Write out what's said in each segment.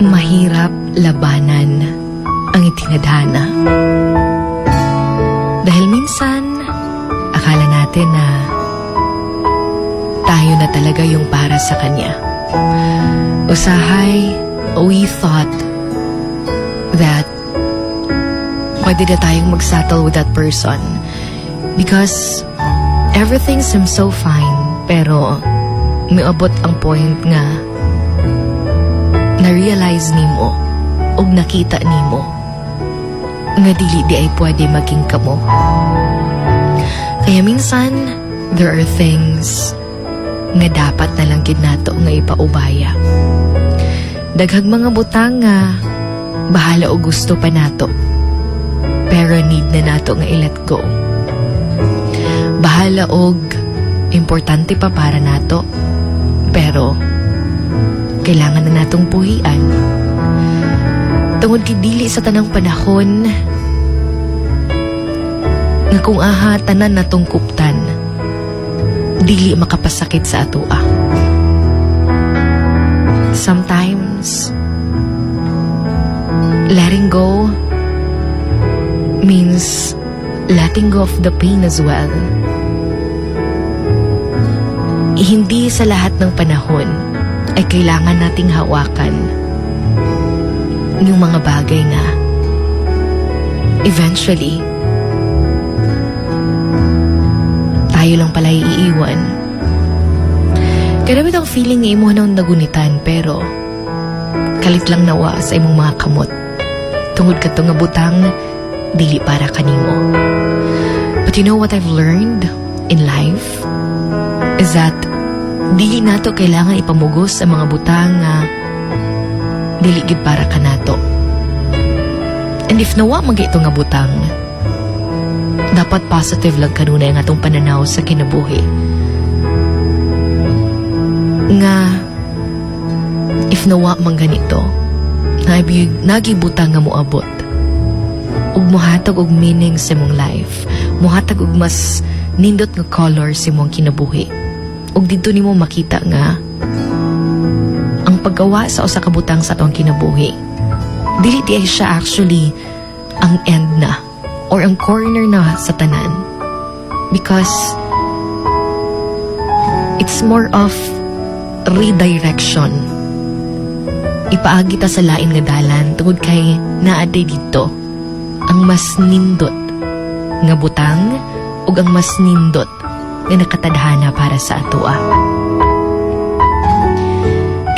Mahirap labanan ang itinadhana. Dahil minsan, akala natin na tayo na talaga yung para sa kanya. Usahay, we thought that pwede na tayong mag-settle with that person because everything seems so fine pero may abot ang point nga na-realize nimo o nakita nimo nga dili di ay pwede maging kamo. Kaya minsan, there are things nga dapat na lang nato nga ipaubaya. Daghag mga butang nga bahala o gusto pa nato. Pero need na nato nga i-let go. Bahala og importante pa para nato. Pero kailangan na natong puhian. Tungod kay dili sa tanang panahon nga kung aha tanan natong kuptan dili makapasakit sa atoa. Sometimes letting go means letting go of the pain as well. Hindi sa lahat ng panahon ay kailangan nating hawakan yung mga bagay na eventually tayo lang pala iiwan. Kadamit ang feeling nga imo nang nagunitan pero kalit lang nawa sa imong mga kamot. Tungod ka nga butang dili para kanimo. But you know what I've learned in life? Is that dili nato kailangan ipamugos sa mga butang nga dili gid para kanato. And if nawa man ito nga butang, dapat positive lang kanunay nga atong pananaw sa kinabuhi. Nga if nawa man ganito, nagi nagibutang nga moabot ug mohatag og meaning sa imong life. Mohatag og mas nindot nga color sa imong kinabuhi. Ug didto nimo makita nga ang paggawa sa usa ka butang sa atong kinabuhi. Dili di siya actually ang end na or ang corner na sa tanan. Because it's more of redirection. Ipaagi ta sa lain nga dalan tungod kay naaday dito ang mas nindot nga butang ug ang mas nindot nga nakatadhana para sa atoa.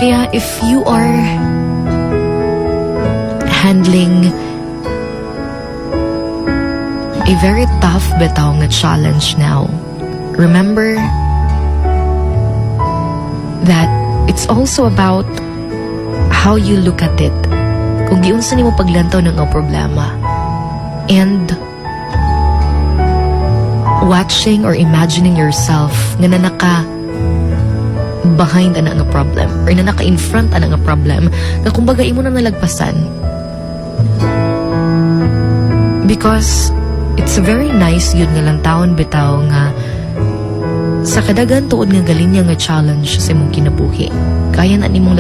Kaya if you are handling a very tough bitaw nga challenge now, remember that it's also about how you look at it. Kung giunsa nimo paglantaw ng problema. And watching or imagining yourself nga na naka behind ana problem or na naka in front ana problem nga kumbaga imo na nalagpasan. Because it's very nice yun nga lang taon bitaw nga sa kadagan tuod nga galinya nga challenge sa imong kinabuhi kaya na nimong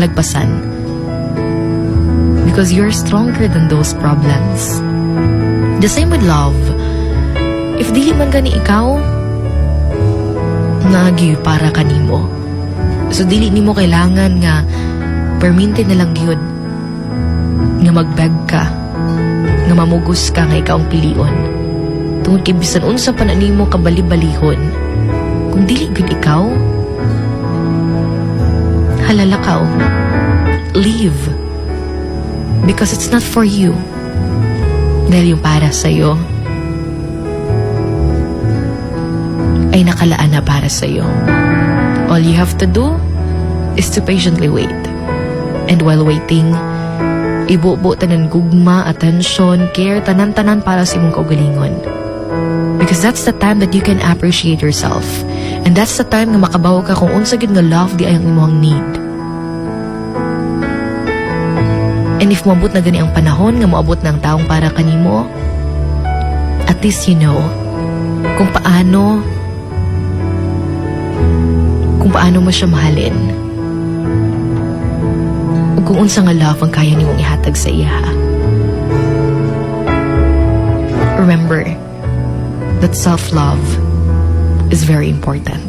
lagpasan because you're stronger than those problems. The same with love if dili man gani ikaw nagi para kanimo so dili nimo kailangan nga perminti na lang gyud nga magbeg ka nga mamugos ka nga ikaw ang pilion. Tungod kay bisan unsa pa na nimo kabali-balihon. Kung dili gud ikaw halalakaw leave. Because it's not for you. Dahil yung para sa'yo ay nakalaan na para sa'yo. All you have to do is to patiently wait. And while waiting, ibubo tanan gugma, attention, care, tanan-tanan para sa imong kaugalingon. Because that's the time that you can appreciate yourself. And that's the time nga makabaw ka kung unsa gid nga love di ay ang imong need. And if moabot na gani ang panahon nga moabot ng taong para kanimo, at least you know kung paano kung paano mo siya mahalin. O kung unsa nga love ang kaya nimong ihatag sa iya. Remember that self-love is very important.